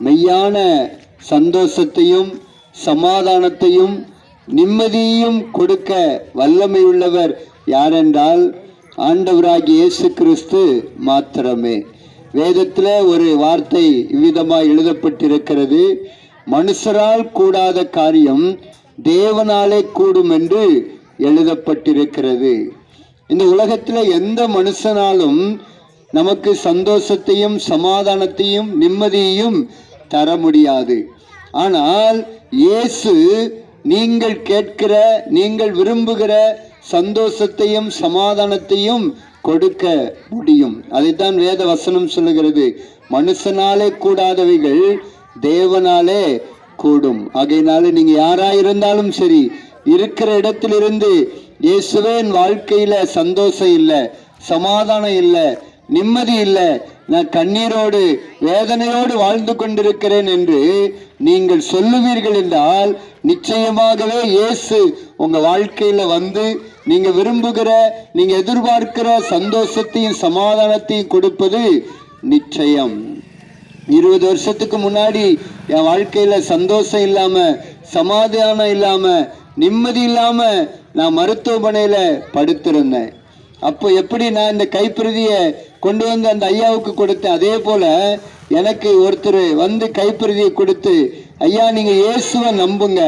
மெய்யான சந்தோஷத்தையும் சமாதானத்தையும் நிம்மதியையும் கொடுக்க வல்லமையுள்ளவர் யாரென்றால் ஆண்டவராகிய இயேசு கிறிஸ்து மாத்திரமே. வேதத்தில் ஒரு வார்த்தை இவ்விதமாக எழுதப்பட்டிருக்கிறது. மனுஷரால் கூடாத காரியம் தேவனாலே கூடும் என்று எழுதப்பட்டிருக்கிறது. இந்த உலகத்தில் எந்த மனுஷனாலும் நமக்கு சந்தோஷத்தையும் சமாதானத்தையும் நிம்மதியையும் தர முடியாது. ஆனால் இயேசு நீங்கள் கேட்கிற நீங்கள் விரும்புகிற சந்தோஷத்தையும் சமாதானத்தையும் கொடுக்க முடியும். அதைத்தான் வேத வசனம் சொல்லுகிறது. மனுஷனாலே கூடாதவைகள் தேவனாலே கூடும். ஆகையினால நீங்க யாரா இருந்தாலும் சரி இருக்கிற இடத்திலிருந்து இயேசுவே என் வாழ்க்கையில சந்தோஷம் இல்லை சமாதானம் இல்லை நிம்மதி இல்லை. நான் கண்ணீரோடு வேதனையோடு வாழ்ந்து கொண்டிருக்கிறேன் என்று நீங்கள் சொல்லுவீர்கள் என்றால் நிச்சயமாகவே இயேசு உங்க வாழ்க்கையில வந்து நீங்க விரும்புகிற நீங்க எதிர்பார்க்கிற சந்தோஷத்தையும் சமாதானத்தையும் கொடுப்பது நிச்சயம். இருபது வருஷத்துக்கு முன்னாடி என் வாழ்க்கையில சந்தோஷம் இல்லாம சமாதானம் இல்லாம நிம்மதி இல்லாம நான் மருத்துவமனையில படுத்திருந்தேன். அப்போ எப்படி நான் இந்த கைப்பிரதியை கொண்டு வந்து அந்த ஐயாவுக்கு கொடுத்தேன். அதே போல எனக்கு ஒருத்தர் வந்து கைப்பிரதியை கொடுத்து ஐயா நீங்க இயேசுவை நம்புங்க.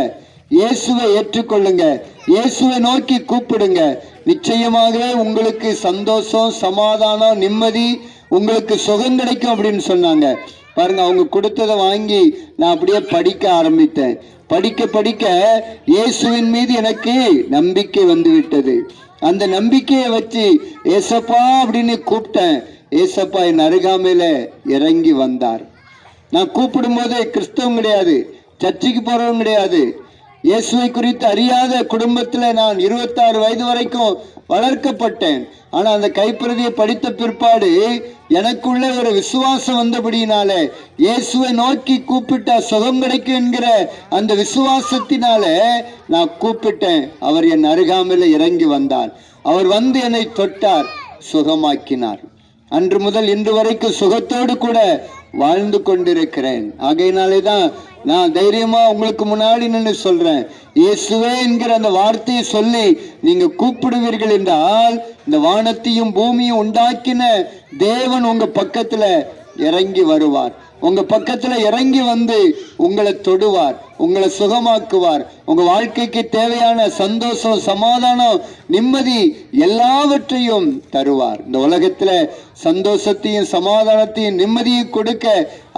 இயேசுவை ஏற்றுக்கொள்ளுங்க. இயேசுவை நோக்கி கூப்பிடுங்க. நிச்சயமாகவே உங்களுக்கு சந்தோஷம் சமாதானம் நிம்மதி உங்களுக்கு சுகம் கிடைக்கும் அப்படின்னு சொன்னாங்க. பாருங்க அவங்க கொடுத்ததை வாங்கி நான் அப்படியே படிக்க ஆரம்பித்தேன். படிக்க படிக்க இயேசுவின் மீது எனக்கு நம்பிக்கை வந்துவிட்டது. அந்த நம்பிக்கையை வச்சு ஏசப்பா அப்படின்னு கூப்பிட்டேன். ஏசப்பா என் அருகாமையில இறங்கி வந்தார். நான் கூப்பிடும்போது கிறிஸ்தவம் கிடையாது சர்ச்சுக்கு போறவங்க கிடையாது. இயேசுவை குறித்து அறியாத குடும்பத்தில் நான் இருபத்தாறு வயது வரைக்கும் வளர்க்கப்பட்டேன். ஆனால் அந்த கைப்பிரதியை படித்த பிற்பாடு எனக்குள்ள ஒரு விசுவாசம் வந்தபடியினால இயேசுவை நோக்கி கூப்பிட்டா சுகம் கிடைக்கும் என்கிற அந்த விசுவாசத்தினால நான் கூப்பிட்டேன். அவர் என் அருகாமையில் இறங்கி வந்தார். அவர் வந்து என்னை தொட்டார் சுகமாக்கினார். அன்று முதல் இன்று வரைக்கும் சுகத்தோடு கூட வாழ்ந்து கொண்டிருக்கிறேன். ஆகையினாலே தான் நான் தைரியமா உங்களுக்கு முன்னாடி நின்று சொல்றேன். இயேசுவே என்கிற அந்த வார்த்தையை சொல்லி நீங்க கூப்பிடுவீர்கள் என்றால் இந்த வானத்தையும் பூமியும் உண்டாக்கின தேவன் உங்க பக்கத்துல இறங்கி வருவார். உங்க பக்கத்துல இறங்கி வந்து உங்களை தொடுவார் உங்களை சுகமாக்குவார். உங்க வாழ்க்கைக்கு தேவையான சந்தோஷம் சமாதானம் நிம்மதி எல்லாவற்றையும் தருவார். இந்த உலகத்துல சந்தோஷத்தையும் சமாதானத்தையும் நிம்மதியும் கொடுக்க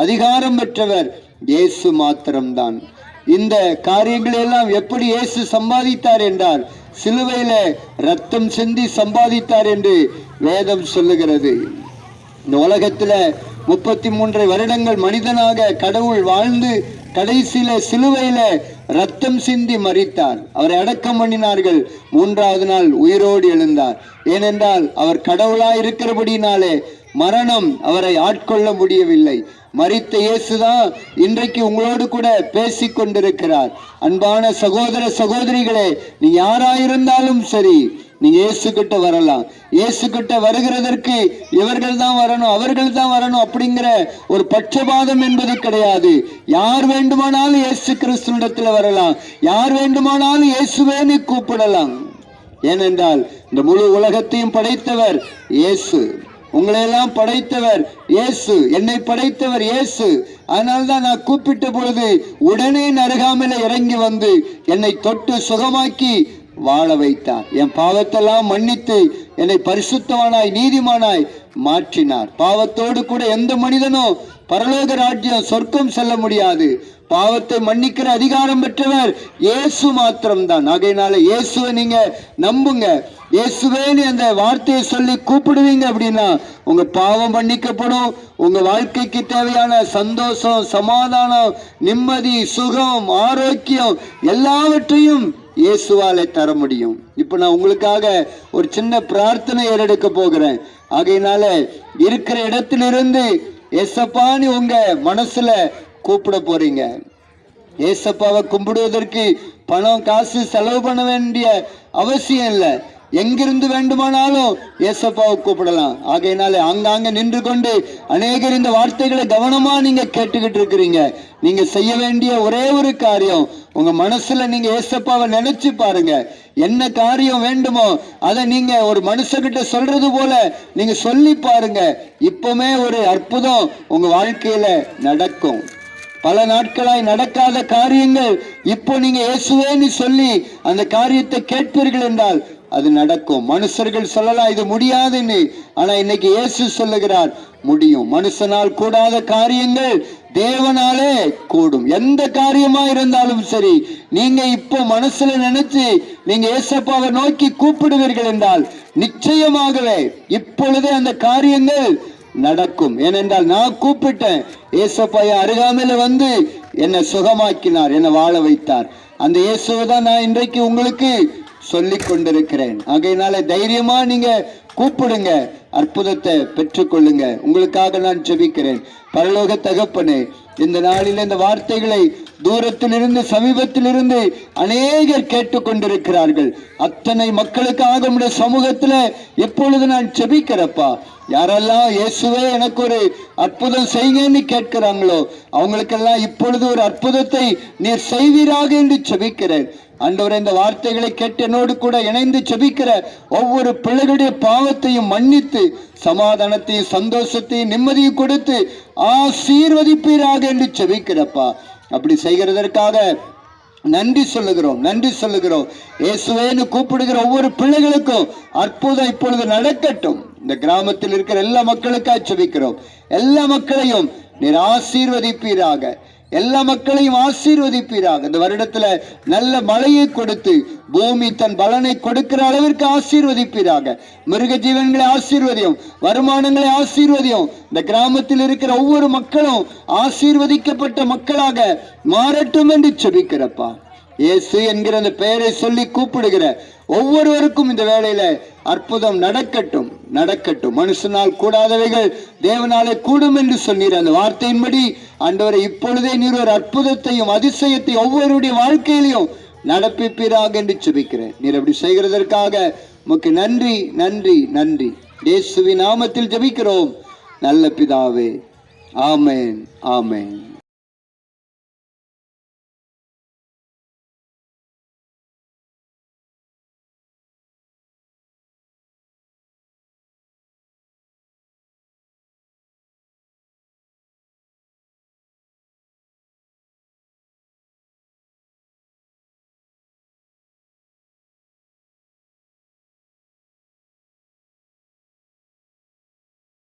அதிகாரம் பெற்றவர் இயேசு மாத்திரம்தான். இந்த காரியங்களை எல்லாம் எப்படி இயேசு சம்பாதித்தார் என்றால் சிலுவையில ரத்தம் சிந்தி சம்பாதித்தார் என்று வேதம் சொல்லுகிறது. இந்த உலகத்துல முப்பத்தி மூன்று வருடங்கள் மனிதனாக கடவுள் வாழ்ந்து கடைசியில சிலுவையில ரத்தம் சிந்தி மறித்தார் அவரை அடக்கம் பண்ணினார்கள். மூன்றாவது நாள் உயிரோடு எழுந்தார். ஏனென்றால் அவர் கடவுளாய் இருக்கிறபடினாலே மரணம் அவரை ஆட்கொள்ள முடியவில்லை. மறித்த இயேசுதான் இன்றைக்கு உங்களோடு கூட பேசிக் கொண்டிருக்கிறார். அன்பான சகோதர சகோதரிகளே நீ யாராயிருந்தாலும் சரி நீ இயேசு கிட்ட வரலாம். இயேசு கிட்ட வருகிறதற்கு இவர்கள் தான் வரணும் அவர்கள் தான் வரணும் அப்படிங்கிற ஒரு பட்சபாதம் என்பது கிடையாது. யார் வேண்டுமானாலும் இயேசு கிறிஸ்துவிடத்தில் வரலாம். யார் வேண்டுமானாலும் இயேசுவேன்னு கூப்பிடலாம். ஏனென்றால் இந்த முழு உலகத்தையும் படைத்தவர் இயேசு. உங்களையெல்லாம் படைத்தவர் இயேசு. என்னை படைத்தவர் இயேசு. அதனால்தான் நான் கூப்பிட்ட பொழுது உடனே நருகாமல இறங்கி வந்து என்னை தொட்டு சுகமாக்கி வாழ வைத்தார். என் பாவத்தெல்லாம் மன்னித்து என்னை பரிசுத்தவானாய் நீதிமானாய் மாற்றினார். பாவத்தோடு கூட எந்த மனிதனோ பரலோக ராஜ்யம் சொர்க்கம் செல்ல முடியாது. பாவத்தை மன்னிக்கிற அதிகாரம் பெற்றவர் இயேசு மாத்திரம்தான். ஆகையினால இயேசுவை நீங்க நம்புங்க. இயேசுவேன்னு அந்த வார்த்தையை சொல்லி கூப்பிடுவீங்க அப்படின்னா உங்க பாவம் மன்னிக்கப்படும். உங்க வாழ்க்கைக்கு தேவையான சந்தோஷம் சமாதானம் நிம்மதி சுகம் ஆரோக்கியம் எல்லாவற்றையும் இயேசுவாலே தர முடியும். இப்போ நான் உங்களுக்காக ஒரு சின்ன பிரார்த்தனை ஏறெடுக்க போகிறேன். ஆகையினால இருக்கிற இடத்திலிருந்து எசப்பான்னு உங்க மனசுல கூப்பிட போறீங்க. ஏசப்பாவை கும்பிடுவதற்கு பணம் காசு செலவு பண்ண வேண்டிய அவசியம் இல்லை. எங்கிருந்து வேண்டுமானாலும் ஏசப்பாவை கூப்பிடலாம். ஆகையினால அங்காங்க நின்று கொண்டு அநேகர் இந்த வார்த்தைகளை கவனமா நீங்க கேட்டுக்கிட்டு இருக்கிறீங்க. நீங்க செய்ய வேண்டிய ஒரே ஒரு காரியம் உங்க மனசுல நீங்க ஏசப்பாவை நினைச்சு பாருங்க. என்ன காரியம் வேண்டுமோ அதை நீங்க ஒரு மனுஷகிட்ட சொல்றது போல நீங்க சொல்லி பாருங்க. இப்பவுமே ஒரு அற்புதம் உங்க வாழ்க்கையில நடக்கும். பல நாட்களாய் நடக்காத காரியங்கள் இப்போ நீங்க இயேசுவேன்னு சொல்லி அந்த காரியத்தை கேட்பீர்கள் என்றால் அது நடக்கும். மனுஷர்கள் சொல்லலாம் இது முடியாதுன்னு. ஆனா இன்னைக்கு இயேசு சொல்லுகிறார் முடியும். மனுஷனால் கூடாத காரியங்கள் தேவனாலே கூடும். எந்த காரியமா இருந்தாலும் சரி நீங்க இப்போ மனசுல நினைச்சு நீங்க ஏசப்பாவை நோக்கி கூப்பிடுவீர்கள் என்றால் நிச்சயமாகவே இப்பொழுதே அந்த காரியங்கள் நடக்கும். ஏனென்றால் நான் கூப்பிட்டேன். ஏசப்பாய அருகாமையில வந்து என்னை சுகமாக்கினார் என்னை வாழ வைத்தார். அந்த இயேசுவை தான் நான் இன்றைக்கு உங்களுக்கு சொல்லிக் கொண்டிருக்கிறேன் ஆகையினால தைரியமா நீங்க கூப்பிடுங்க. அற்புதத்தை பெற்றுக்கொள்ளுங்க. உங்களுக்காக நான் ஜெபிக்கிறேன். பரலோக தகப்பனே இந்த நாளில் இந்த வார்த்தைகளை தூரத்திலிருந்து சமீபத்திலிருந்து அநேகர் கேட்டுக்கொண்டிருக்கிறார்கள். அத்தனை மக்களுக்காக நம்முடைய சமூகத்துல எப்பொழுது நான் செபிக்கிறப்பா யாரெல்லாம் இயேசுவே எனக்கு ஒரு அற்புதம் செய்யுங்கன்னு கேட்கிறாங்களோ அவங்களுக்கெல்லாம் இப்பொழுது ஒரு அற்புதத்தை நீர் செய்வீராக என்று செபிக்கிறேன் ஆண்டவரே இந்த வார்த்தைகளை கேட்டு என்னோடு கூட இணைந்து செபிக்கிற ஒவ்வொரு பிள்ளைகளுடைய பாவத்தையும் மன்னித்து சமாதானத்தையும் சந்தோஷத்தையும் நிம்மதியும் கொடுத்து ஆசீர்வதிப்பீராக என்று செபிக்கிறப்பா அப்படி செய்கிறதற்காக நன்றி சொல்லுகிறோம் நன்றி சொல்லுகிறோம். இயேசுவேன்னு கூப்பிடுகிற ஒவ்வொரு பிள்ளைகளுக்கும் அற்புதம் இப்பொழுது நடக்கட்டும். இந்த கிராமத்தில் இருக்கிற எல்லா மக்களுக்காக செபிக்கிறோம் எல்லா மக்களையும் நீர் ஆசீர்வதிப்பீராக. எல்லா மக்களையும் ஆசீர்வதிப்பீராக. இந்த வருடத்துல நல்ல மழையை கொடுத்து பூமி தன் பலனை கொடுக்கிற அளவிற்கு ஆசீர்வதிப்பீராக. மிருக ஜீவன்களை ஆசீர்வதியும் வருமானங்களை ஆசீர்வதியும் இந்த கிராமத்தில் இருக்கிற ஒவ்வொரு மக்களும் ஆசீர்வதிக்கப்பட்ட மக்களாக மாறட்டும் என்று செபிக்கிறப்பா இயேசு என்கிற அந்த பெயரை சொல்லி கூப்பிடுகிற ஒவ்வொருவருக்கும் இந்த வேலையில அற்புதம் நடக்கட்டும் நடக்கட்டும். மனுஷனால் கூடாதவைகள் தேவனாலே கூடும் என்று சொன்னீர். அந்த வார்த்தையின்படி ஆண்டவரை இப்பொழுதே நீர் ஒரு அற்புதத்தையும் அதிசயத்தையும் ஒவ்வொருடைய வாழ்க்கையிலையும் நடப்பிப்பீராக என்று ஜபிக்கிறேன். நீர் அப்படி செய்கிறதற்காக உமக்கு நன்றி நன்றி நன்றி. இயேசுவின் நாமத்தில் ஜெபிக்கிறோம். நல்ல பிதாவே ஆமேன் ஆமேன்.